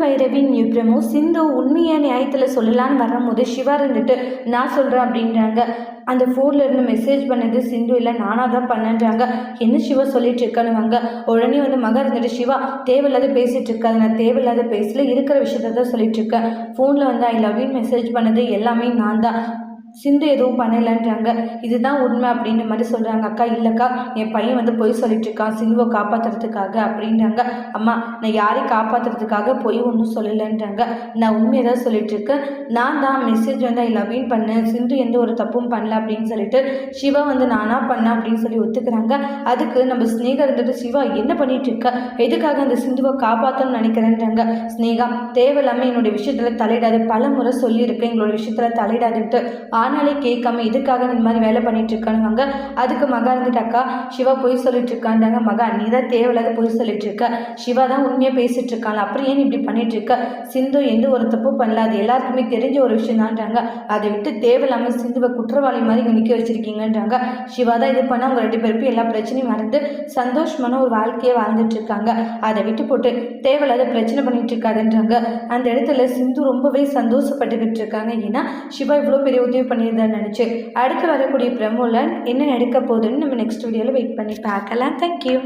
பைரவி நியூப்ரமோ சிந்து உண்மையை நியாயத்தில் சொல்லலான்னு வரும்போது சிவா இருந்துட்டு நான் சொல்கிறேன் அப்படின்றாங்க. அந்த ஃபோனில் இருந்து மெசேஜ் பண்ணது சிந்து இல்லை நானாக தான் பண்ணேன்றாங்க. என்ன சிவா சொல்லிட்டு இருக்கானுவாங்க உடனே வந்து மக இருந்துட்டு சிவா தேவையில்லாத பேசிகிட்டு இருக்காது நான் தேவையில்லாத பேசல இருக்கிற விஷயத்த தான் சொல்லிட்டு இருக்கேன். ஃபோனில் வந்து ஐ லவ் யூ மெசேஜ் பண்ணது எல்லாமே நான் தான். சிந்து எதுவும் பண்ணலைன்றாங்க. இதுதான் உண்மை அப்படின்ற மாதிரி சொல்கிறாங்க அக்கா இல்லைக்கா என் பையன் வந்து பொய் சொல்லிட்டு இருக்கான் சிந்துவை காப்பாற்றுறதுக்காக அப்படின்றாங்க. அம்மா நான் யாரையும் காப்பாற்றுறதுக்காக பொய் ஒன்றும் சொல்லலைன்றாங்க. நான் உண்மையை தான் சொல்லிட்டு இருக்கேன் நான் தான் மெசேஜ் வந்து ஐ லவ்யூன் பண்ணேன். சிந்து எந்த ஒரு தப்பும் பண்ணல அப்படின்னு சொல்லிட்டு சிவா வந்து நானாக பண்ணேன் அப்படின்னு சொல்லி ஒத்துக்கிறாங்க. அதுக்கு நம்ம ஸ்னேகா இருந்துட்டு சிவா என்ன பண்ணிட்டு இருக்க எதுக்காக அந்த சிந்துவை காப்பாற்றணும்னு நினைக்கிறேன்றாங்க? ஸ்னேகா தேவையில்லாமல் என்னுடைய விஷயத்தில் தலையிடாது பல முறை சொல்லியிருக்கேன். எங்களோட விஷயத்தில் தலையிடாதுன்ட்டு. ஆனாலே கேட்காம எதுக்காக இந்த மாதிரி வேலை பண்ணிட்டு அதுக்கு மகா இருந்துட்டாக்கா சிவா பொய் சொல்லிட்டு இருக்கான்றாங்க மகா நீ தான் தேவையில்லாத பொய் சொல்லிட்டு இருக்க சிவா தான் உண்மையாக பேசிட்டு இருக்கான் அப்புறம் ஏன் இப்படி பண்ணிட்டு இருக்க சிந்து எந்த ஒரு தப்பு பண்ணல. அது எல்லாருக்குமே தெரிஞ்ச ஒரு விஷயம் தான்றாங்க அதை விட்டு தேவையில்லாமல் சிந்துவை குற்றவாளி மாதிரி இங்கே நிற்க வச்சிருக்கீங்கன்றாங்க. சிவா தான் இது பண்ண அவங்க ரெண்டு பேருக்கும் எல்லா பிரச்சனையும் மறந்து சந்தோஷமான ஒரு வாழ்க்கையை வாழ்ந்துட்டு இருக்காங்க அதை விட்டு போட்டு தேவையில்லாத பிரச்சனை பண்ணிட்டு இருக்காதுன்றாங்க அந்த இடத்துல சிந்து ரொம்பவே சந்தோஷப்பட்டுக்கிட்டு இருக்காங்க ஏன்னா சிவா இவ்வளோ பெரிய உதவி பண்ணியிருந்தான்னு நினச்சி அடுத்து வரக்கூடிய பிரமோல என்ன நடக்க போகுதுன்னு நம்ம நெக்ஸ்ட் வீடியோவில் வெயிட் பண்ணி பார்க்கலாம். தேங்க்யூ